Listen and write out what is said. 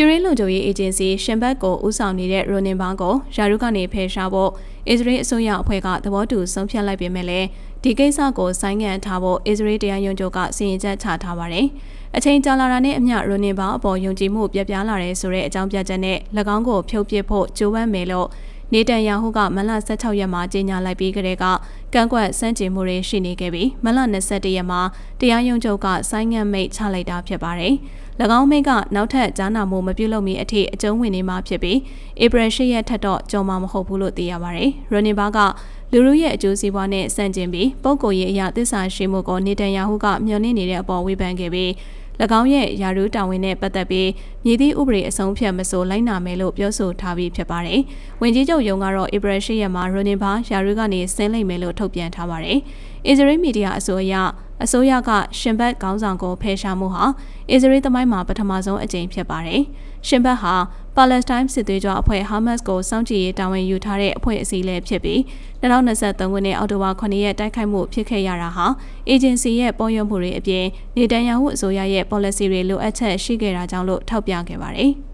ပြည်ရင်းလုံခြုံရေးအေဂျင်စီရှင်ဘတ်ကိုဦးဆောင်နေတဲ့ရိုနင်ဘာကိုယာရုကနေဖယ်ရှားဖို့အစ္စရေးအစိုးရအဖွဲ့ကသဘောတူဆုံးဖြတ်လိုက်ပေမဲ့လည်းဒီကိစ္စကိုဆိုင်းငံ့ထားဖို့အစ္စရေးတရားရုံးချုပ်ကစီရင်ချက်ချထားပါတယ်။အချိန်ကြာလာတာနဲ့အမျှရိုနင်ဘာအပေါ်ယုံကြည်မှုပြပြလာတယ်ဆိုတဲ့အကြောင်းပြချက်နဲ့၎င်းကိုဖြုတ်ပစ်ဖို့ကြိုးပမ်းမယ်လို့ နေတန်ယာဟုကမလ16ရက်မှာကြေညာလိုက်ပြီးကတည်းကကန့်ကွက်စန့်ကျင်မှုတွေရှိနေခဲ့ပြီးမလ21ရက်မှာတရားရုံးချုပ်ကဆိုင်းငံ့မိတ်ချလိုက်တာဖြစ်ပါတယ်။၎င်းမိတ်ကနောက်ထပ်ကြားနာမှုမပြုလုပ်မီအထိအကျုံးဝင်နေမှာဖြစ်ပြီးဧပြီ10ရက်ထက်တော့ကြော်မှာမဟုတ်ဘူးလို့သိရပါတယ်။ရိုနီဘာကလူလူရဲ့အကျိုးစီးပွားနဲ့ဆန့်ကျင်ပြီးပုံကိုယ်ရေးအရာသစ္စာရှိမှုကိုနေတန်ယာဟုကမျှော်လင့်နေတဲ့အပေါ်ဝေဖန်ခဲ့ပြီး၎ င်းရဲ့ယာရုတာဝန်နဲ့ပတ်သက်ပြီးမြေသည့်ဥပဒေအဆုံးဖြတ်မဆိုလိုက်နာမယ်လို့ပြောဆိုထားပြီးဖြစ်ပါတယ်။ဝင်ကြီးချုပ်ယုံကတော့ဧပြီ၈ရက်မှာရိုနင်ဘာယာရုကနေဆင်းလိမ့်မယ်လို့ထုတ်ပြန်ထားပါတယ်။အစ္စရေးမီဒီယာအဆိုအရ အစိုးရကရှင်ဘတ်ခေါင်းဆောင်ကိုဖယ်ရှားမှုဟာအစ္စရေးသမိုင်းမှာပထမဆုံးအကြိမ်ဖြစ်ပါတယ်။ရှင်ဘတ်ဟာပါလက်စတိုင်းစစ်သွေးကြွအဖွဲ့ဟာမတ်စ်ကိုစောင့်ကြည့်ရေးတာဝန်ယူထားတဲ့အဖွဲ့အစည်းလည်းဖြစ်ပြီး2023ခုနှစ်အောက်တိုဘာ9ရက်တိုက်ခိုက်မှုဖြစ်ခဲ့ရတာဟာအေဂျင်စီရဲ့ပေါ်ရမှုတွေအပြင်နေတန်ယာဟုအစိုးရရဲ့ policy တွေလိုအပ်ချက်ရှိခဲ့တာကြောင့်လို့ထောက်ပြခဲ့ပါတယ်။